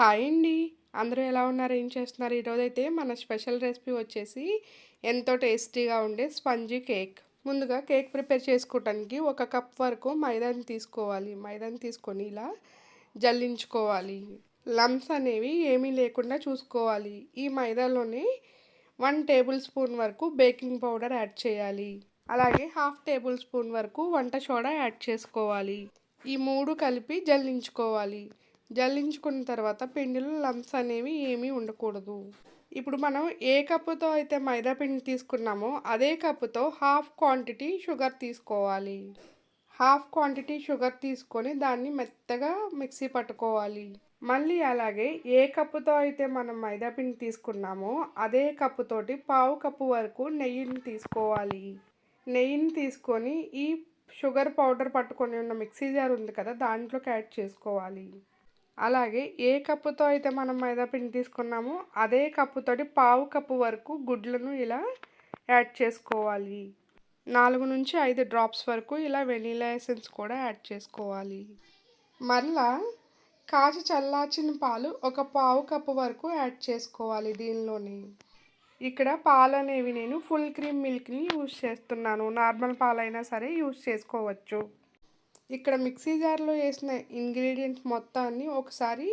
Hi అండి. అందరూ ఎలా ఉన్నారు? ఏం చేస్తున్నారు? ఈరోజైతే మన స్పెషల్ రెసిపీ వచ్చేసి ఎంతో టేస్టీగా ఉండే స్పంజీ కేక్. ముందుగా కేక్ ప్రిపేర్ చేసుకోవటానికి ఒక కప్ వరకు మైదాని తీసుకోవాలి. మైదాని తీసుకొని ఇలా జల్లించుకోవాలి. లమ్స్ అనేవి ఏమీ లేకుండా చూసుకోవాలి. ఈ మైదాలోనే వన్ టేబుల్ స్పూన్ వరకు బేకింగ్ పౌడర్ యాడ్ చేయాలి. అలాగే హాఫ్ టేబుల్ స్పూన్ వరకు వంట సోడా యాడ్ చేసుకోవాలి. ఈ మూడు కలిపి జల్లించుకోవాలి. జల్లించుకున్న తర్వాత పిండిలో లంప్స్ అనేవి ఏమీ ఉండకూడదు. ఇప్పుడు మనం ఏ కప్పుతో అయితే మైదా పిండి తీసుకున్నామో అదే కప్పుతో హాఫ్ క్వాంటిటీ షుగర్ తీసుకోవాలి. హాఫ్ క్వాంటిటీ షుగర్ తీసుకొని దాన్ని మెత్తగా మిక్సీ పట్టుకోవాలి. మళ్ళీ అలాగే ఏ కప్పుతో అయితే మనం మైదా పిండి తీసుకున్నామో అదే కప్పుతోటి పావు కప్పు వరకు నెయ్యిని తీసుకోవాలి. నెయ్యిని తీసుకొని ఈ షుగర్ పౌడర్ పట్టుకొని ఉన్న మిక్సీ జార్ ఉంది కదా దాంట్లోకి యాడ్ చేసుకోవాలి. అలాగే ఏ కప్పుతో అయితే మనం మైదా పిండి తీసుకున్నామో అదే కప్పుతోటి పావు కప్పు వరకు గుడ్లను ఇలా యాడ్ చేసుకోవాలి. నాలుగు నుంచి ఐదు డ్రాప్స్ వరకు ఇలా వెనీలా ఎసెన్స్ కూడా యాడ్ చేసుకోవాలి. మళ్ళా కాచి చల్లార్చిన పాలు ఒక పావు కప్పు వరకు యాడ్ చేసుకోవాలి దీనిలోని. ఇక్కడ పాలు అనేవి నేను ఫుల్ క్రీమ్ మిల్క్ని యూజ్ చేస్తున్నాను. నార్మల్ పాలైనా సరే యూజ్ చేసుకోవచ్చు. ఇక్కడ మిక్సీ జార్లో వేసిన ఇంగ్రీడియంట్స్ మొత్తాన్ని ఒకసారి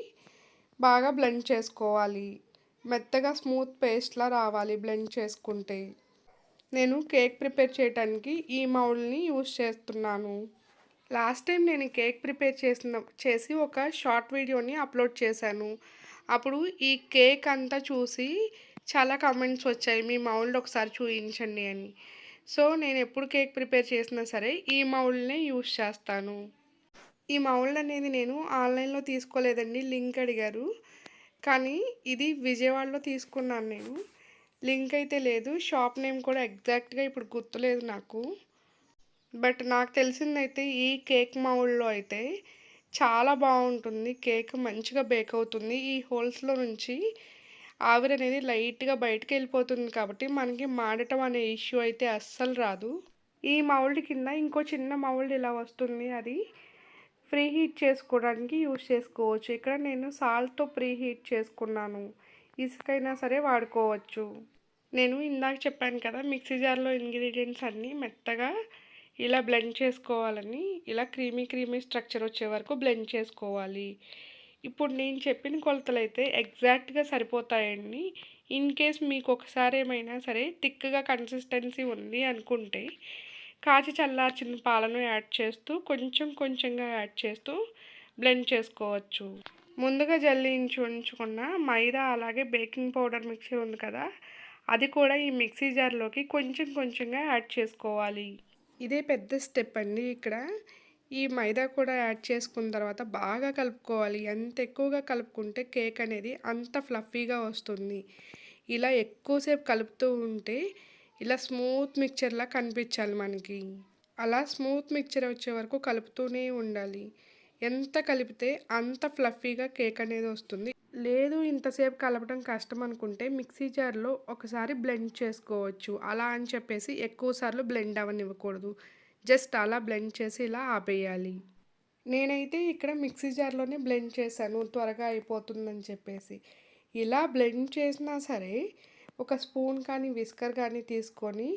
బాగా బ్లెండ్ చేసుకోవాలి. మెత్తగా స్మూత్ పేస్ట్లా రావాలి బ్లెండ్ చేసుకుంటే. నేను కేక్ ప్రిపేర్ చేయడానికి ఈ మౌల్ని యూస్ చేస్తున్నాను. లాస్ట్ టైం నేను కేక్ ప్రిపేర్ చేసిన చేసి ఒక షార్ట్ వీడియోని అప్లోడ్ చేశాను. అప్పుడు ఈ కేక్ అంతా చూసి చాలా కామెంట్స్ వచ్చాయి. మీ మౌల్డ్ ఒకసారి చూపించండి అని. సో నేను ఎప్పుడు కేక్ ప్రిపేర్ చేసినా సరే ఈ మౌల్డ్నే యూస్ చేస్తాను. ఈ మౌల్డ్ అనేది నేను ఆన్లైన్లో తీసుకోలేదండి లింక్ అడిగారు. కానీ ఇది విజయవాడలో తీసుకున్నాను నేను. లింక్ అయితే లేదు షాప్ నేమ్ కూడా ఎగ్జాక్ట్గా ఇప్పుడు గుర్తులేదు నాకు. బట్ నాకు తెలిసిందైతే ఈ కేక్ మౌల్డ్లో అయితే చాలా బాగుంటుంది కేక్ మంచిగా బేక్ అవుతుంది. ఈ హోల్స్లో నుంచి ఆవిరి అనేది లైట్గా బయటకు వెళ్ళిపోతుంది కాబట్టి మనకి మాడటం అనే ఇష్యూ అయితే అస్సలు రాదు. ఈ మౌల్డ్ కింద ఇంకో చిన్న మౌల్డ్ ఇలా వస్తుంది. అది ఫ్రీ హీట్ చేసుకోవడానికి యూజ్ చేసుకోవచ్చు. ఇక్కడ నేను సాల్ట్తో ప్రీ హీట్ చేసుకున్నాను. ఇసుకైనా సరే వాడుకోవచ్చు. నేను ఇందాక చెప్పాను కదా మిక్సీ జార్లో ఇంగ్రీడియంట్స్ అన్నీ మెత్తగా ఇలా బ్లెండ్ చేసుకోవాలని ఇలా క్రీమీ క్రీమీ స్ట్రక్చర్ వచ్చే వరకు బ్లెండ్ చేసుకోవాలి. ఇప్పుడు నేను చెప్పిన కొలతలు అయితే ఎగ్జాక్ట్గా సరిపోతాయండి. ఇన్ కేస్ మీకు ఒకసారి ఏమైనా సరే థిక్గా కన్సిస్టెన్సీ ఉంది అనుకుంటే కాచి చల్లార్చిన పాలను యాడ్ చేస్తూ కొంచెం కొంచెంగా యాడ్ చేస్తూ బ్లెండ్ చేసుకోవచ్చు. ముందుగా జల్లించి ఉంచుకున్న మైదా అలాగే బేకింగ్ పౌడర్ మిక్సీ ఉంది కదా అది కూడా ఈ మిక్సీ జార్లోకి కొంచెం కొంచెంగా యాడ్ చేసుకోవాలి. ఇదే పెద్ద స్టెప్ అండి ఇక్కడ. ఈ మైదా కూడా యాడ్ చేసుకున్న తర్వాత బాగా కలుపుకోవాలి. ఎంత ఎక్కువగా కలుపుకుంటే కేక్ అనేది అంత ఫ్లఫీగా వస్తుంది. ఇలా ఎక్కువసేపు కలుపుతూ ఉంటే ఇలా స్మూత్ మిక్చర్లా కనిపించాలి మనకి. అలా స్మూత్ మిక్చర్ వచ్చే వరకు కలుపుతూనే ఉండాలి. ఎంత కలిపితే అంత ఫ్లఫీగా కేక్ అనేది వస్తుంది. లేదు ఇంతసేపు కలపడం కష్టం అనుకుంటే మిక్సీ జార్లో ఒకసారి బ్లెండ్ చేసుకోవచ్చు. అలా అని చెప్పేసి ఎక్కువసార్లు బ్లెండ్ అవనివ్వకూడదు జస్ట్ అలా బ్లెండ్ చేసి ఇలా ఆపేయాలి. నేనైతే ఇక్కడ మిక్సీ జార్లోనే బ్లెండ్ చేశాను త్వరగా అయిపోతుందని చెప్పేసి. ఇలా బ్లెండ్ చేసినా సరే ఒక స్పూన్ కానీ విస్కర్ కానీ తీసుకొని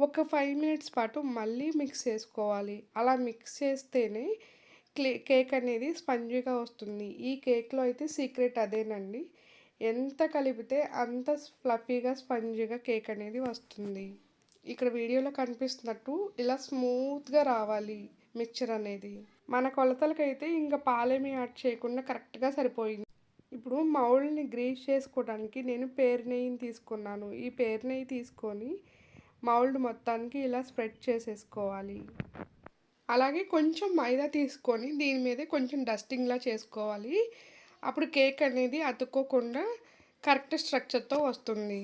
ఒక ఫైవ్ మినిట్స్ పాటు మళ్ళీ మిక్స్ చేసుకోవాలి. అలా మిక్స్ చేస్తేనే క్లే కేక్ అనేది స్పంజీగా వస్తుంది. ఈ కేక్లో అయితే సీక్రెట్ అదేనండి. ఎంత కలిపితే అంత ఫ్లఫీగా స్పంజీగా కేక్ అనేది వస్తుంది. ఇక్కడ వీడియోలో కనిపిస్తున్నట్టు ఇలా స్మూత్గా రావాలి మిక్చర్ అనేది. మన కొలతలకైతే ఇంకా పాలేమి యాడ్ చేయకుండా కరెక్ట్గా సరిపోయింది. ఇప్పుడు మౌల్డ్ని గ్రీస్ చేసుకోవడానికి నేను పేరు నెయ్యిని తీసుకున్నాను. ఈ పేరు నెయ్యి తీసుకొని మౌల్డ్ మొత్తానికి ఇలా స్ప్రెడ్ చేసేసుకోవాలి. అలాగే కొంచెం మైదా తీసుకొని దీని మీద కొంచెం డస్టింగ్లా చేసుకోవాలి. అప్పుడు కేక్ అనేది అతుక్కోకుండా కరెక్ట్ స్ట్రక్చర్తో వస్తుంది.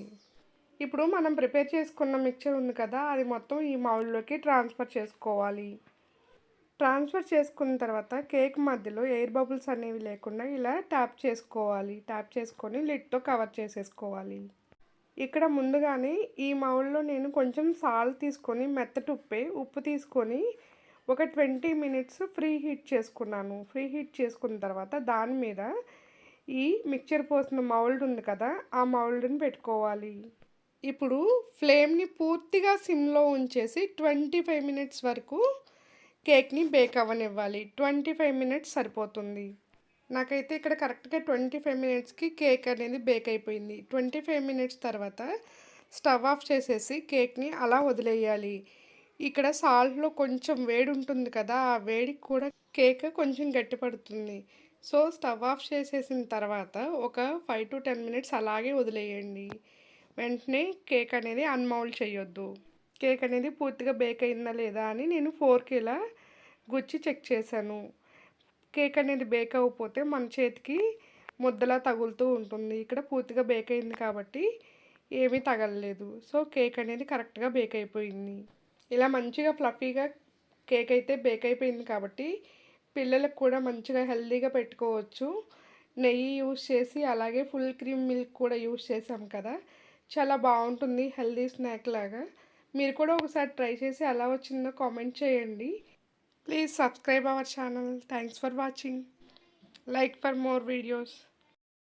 ఇప్పుడు మనం ప్రిపేర్ చేసుకున్న మిక్చర్ ఉంది కదా అది మొత్తం ఈ మౌల్డ్లోకి ట్రాన్స్ఫర్ చేసుకోవాలి. ట్రాన్స్ఫర్ చేసుకున్న తర్వాత కేక్ మధ్యలో ఎయిర్ బబుల్స్ అనేవి లేకుండా ఇలా ట్యాప్ చేసుకోవాలి. ట్యాప్ చేసుకొని లిడ్తో కవర్ చేసేసుకోవాలి. ఇక్కడ ముందుగానే ఈ మౌల్లో నేను కొంచెం సాల్ట్ తీసుకొని మెత్తటి ఉప్పే ఉప్పు తీసుకొని ఒక ట్వంటీ మినిట్స్ ఫ్రీ హీట్ చేసుకున్నాను. ఫ్రీ హీట్ చేసుకున్న తర్వాత దాని మీద ఈ మిక్చర్ పోసిన మౌల్డ్ ఉంది కదా ఆ మౌల్డ్ని పెట్టుకోవాలి. ఇప్పుడు ఫ్లేమ్ని పూర్తిగా సిమ్లో ఉంచేసి ట్వంటీ ఫైవ్ మినిట్స్ వరకు కేక్ని బేక్ అవ్వనివ్వాలి. ట్వంటీ ఫైవ్ మినిట్స్ సరిపోతుంది. నాకైతే ఇక్కడ కరెక్ట్గా ట్వంటీ ఫైవ్ మినిట్స్కి కేక్ అనేది బేక్ అయిపోయింది. ట్వంటీ ఫైవ్ మినిట్స్ తర్వాత స్టవ్ ఆఫ్ చేసేసి కేక్ని అలా వదిలేయాలి. ఇక్కడ సాల్ట్లో కొంచెం వేడి ఉంటుంది కదా ఆ వేడికి కూడా కేక్ కొంచెం గట్టిపడుతుంది సో స్టవ్ ఆఫ్ చేసేసిన తర్వాత ఒక ఫైవ్ టు టెన్ మినిట్స్ అలాగే వదిలేయండి. వెంటనే కేక్ అనేది అన్మౌల్డ్ చేయొద్దు. కేక్ అనేది పూర్తిగా బేక్ అయిందా లేదా అని నేను ఫోర్కి ఇలా గుచ్చి చెక్ చేశాను. కేక్ అనేది బేక్ అవ్వకపోతే మన చేతికి ముద్దలా తగులుతూ ఉంటుంది. ఇక్కడ పూర్తిగా బేక్ అయింది కాబట్టి ఏమీ తగలలేదు. సో కేక్ అనేది కరెక్ట్గా బేక్ అయిపోయింది. ఇలా మంచిగా ఫ్లఫీగా కేక్ అయితే బేక్ అయిపోయింది కాబట్టి పిల్లలకు కూడా మంచిగా హెల్తీగా పెట్టుకోవచ్చు. నెయ్యి యూస్ చేసి అలాగే ఫుల్ క్రీమ్ మిల్క్ కూడా యూస్ చేసాం కదా. చాలా బాగుంటుంది హెల్దీ స్నాక్ లాగా. మీరు కూడా ఒకసారి ట్రై చేసి ఎలా వచ్చిందో కామెంట్ చేయండి. Please subscribe our channel. Thanks for watching. Like for more videos.